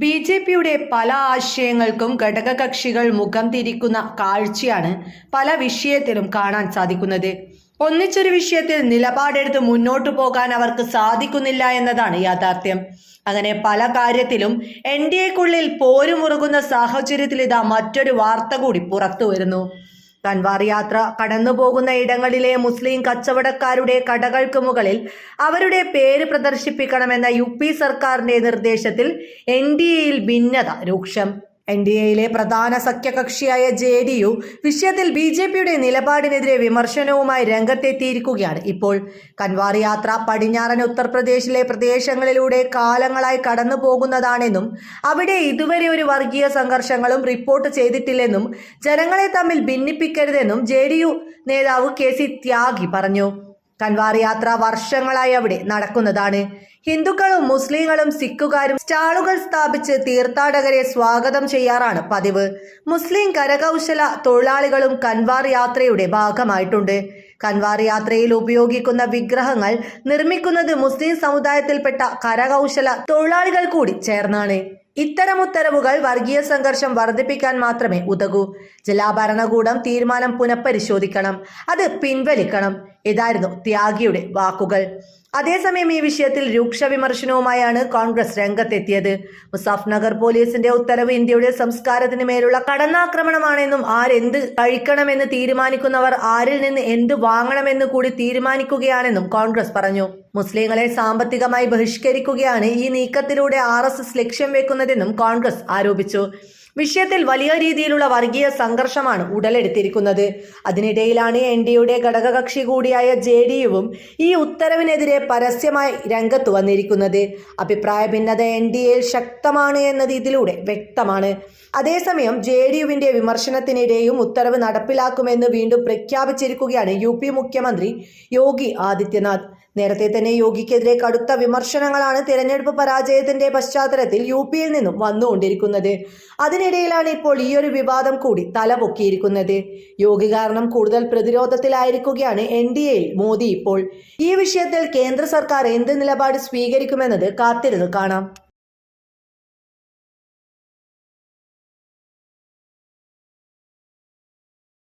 B J പിയുടെ പല ആശയങ്ങൾക്കും ഘടകകക്ഷികൾ മുഖം തിരിക്കുന്ന കാഴ്ചയാണ് പല വിഷയത്തിലും കാണാൻ സാധിക്കുന്നത്. ഒന്നിച്ചൊരു വിഷയത്തിൽ നിലപാടെടുത്ത് മുന്നോട്ടു പോകാൻ അവർക്ക് സാധിക്കുന്നില്ല എന്നതാണ് യാഥാർത്ഥ്യം. അങ്ങനെ പല കാര്യത്തിലും എൻ ഡി എക്കുള്ളിൽ പോരുമുറുകുന്ന സാഹചര്യത്തിൽ ഇതാ മറ്റൊരു വാർത്ത കൂടി പുറത്തു വരുന്നു കൻവാർ യാത്ര കടന്നുപോകുന്ന ഇടങ്ങളിലെ മുസ്ലിം കച്ചവടക്കാരുടെ കടകൾക്ക് മുകളിൽ അവരുടെ പേര് പ്രദർശിപ്പിക്കണമെന്ന യു പി സർക്കാരിന്റെ നിർദ്ദേശത്തിൽ എൻ ഡി എയിൽ ഭിന്നത രൂക്ഷം. എൻ ഡി എയിലെ പ്രധാന സഖ്യകക്ഷിയായ ജെ ഡി യു വിഷയത്തിൽ ബി ജെ പിയുടെ നിലപാടിനെതിരെ വിമർശനവുമായി രംഗത്തെത്തിയിരിക്കുകയാണ്. ഇപ്പോൾ കൻവാർ യാത്ര പടിഞ്ഞാറൻ ഉത്തർപ്രദേശിലെ പ്രദേശങ്ങളിലൂടെ കാലങ്ങളായി കടന്നു പോകുന്നതാണെന്നും അവിടെ ഇതുവരെ ഒരു വർഗീയ സംഘർഷങ്ങളും റിപ്പോർട്ട് ചെയ്തിട്ടില്ലെന്നും ജനങ്ങളെ തമ്മിൽ ഭിന്നിപ്പിക്കരുതെന്നും ജെ നേതാവ് കെ സി ത്യാഗി പറഞ്ഞു. കൻവാർ യാത്ര വർഷങ്ങളായി അവിടെ നടക്കുന്നതാണ്. ഹിന്ദുക്കളും മുസ്ലിങ്ങളും സിഖുകാരും സ്റ്റാളുകൾ സ്ഥാപിച്ച് തീർത്ഥാടകരെ സ്വാഗതം ചെയ്യാറാണ് പതിവ്. മുസ്ലിം കരകൗശല തൊഴിലാളികളും കൻവാർ യാത്രയുടെ ഭാഗമായിട്ടുണ്ട്. കൻവാർ യാത്രയിൽ ഉപയോഗിക്കുന്ന വിഗ്രഹങ്ങൾ നിർമ്മിക്കുന്നത് മുസ്ലിം സമുദായത്തിൽപ്പെട്ട കരകൗശല തൊഴിലാളികൾ കൂടി ചേർന്നാണ്. ഇത്തരം ഉത്തരവുകൾ വർഗീയ സംഘർഷം വർദ്ധിപ്പിക്കാൻ മാത്രമേ ഉതകൂ. ജില്ലാ ഭരണകൂടം തീരുമാനം പുനഃപരിശോധിക്കണം. അത് പിൻവലിക്കണം. ഇതായിരുന്നു ത്യാഗിയുടെ വാക്കുകൾ. അതേസമയം ഈ വിഷയത്തിൽ രൂക്ഷ വിമർശനവുമായാണ് കോൺഗ്രസ് രംഗത്തെത്തിയത്. മുസാഫ് നഗർ പോലീസിന്റെ ഉത്തരവ് ഇന്ത്യയുടെ സംസ്കാരത്തിന് മേലുള്ള കടന്നാക്രമണമാണെന്നും ആരെന്ത് കഴിക്കണമെന്ന് തീരുമാനിക്കുന്നവർ ആരിൽ നിന്ന് എന്ത് വാങ്ങണമെന്ന് കൂടി തീരുമാനിക്കുകയാണെന്നും കോൺഗ്രസ് പറഞ്ഞു. മുസ്ലിങ്ങളെ സാമ്പത്തികമായി ബഹിഷ്കരിക്കുകയാണ് ഈ നീക്കത്തിലൂടെ ആർ ലക്ഷ്യം വെക്കുന്നതെന്നും കോൺഗ്രസ് ആരോപിച്ചു. വിഷയത്തിൽ വലിയ രീതിയിലുള്ള വർഗീയ സംഘർഷമാണ് ഉടലെടുത്തിരിക്കുന്നത്. അതിനിടയിലാണ് എൻ ഡിയുടെ ഘടകകക്ഷി കൂടിയായ ജെ ഡി യുവും ഈ ഉത്തരവിനെതിരെ പരസ്യമായി രംഗത്ത് വന്നിരിക്കുന്നത്. അഭിപ്രായ ഭിന്നത എൻ ഡി എയിൽ ശക്തമാണ് എന്നത് ഇതിലൂടെ വ്യക്തമാണ്. അതേസമയം ജെ ഡി യുവിന്റെ വിമർശനത്തിനിടെയും ഉത്തരവ് നടപ്പിലാക്കുമെന്ന് വീണ്ടും പ്രഖ്യാപിച്ചിരിക്കുകയാണ് യു പി മുഖ്യമന്ത്രി യോഗി ആദിത്യനാഥ്. നേരത്തെ തന്നെ യോഗിക്കെതിരെ കടുത്ത വിമർശനങ്ങളാണ് തിരഞ്ഞെടുപ്പ് പരാജയത്തിന്റെ പശ്ചാത്തലത്തിൽ യു പിയിൽ നിന്നും വന്നുകൊണ്ടിരിക്കുന്നത്. അതിനിടയിലാണ് ഇപ്പോൾ ഈ ഒരു വിവാദം കൂടി തലപൊക്കിയിരിക്കുന്നത്. യോഗി കാരണം കൂടുതൽ പ്രതിരോധത്തിലായിരിക്കുകയാണ് എൻ ഡി എയിൽ മോദി ഇപ്പോൾ. ഈ വിഷയത്തിൽ കേന്ദ്ര സർക്കാർ എന്ത് നിലപാട് സ്വീകരിക്കുമെന്നത് കാത്തിരുന്ന് കാണാം.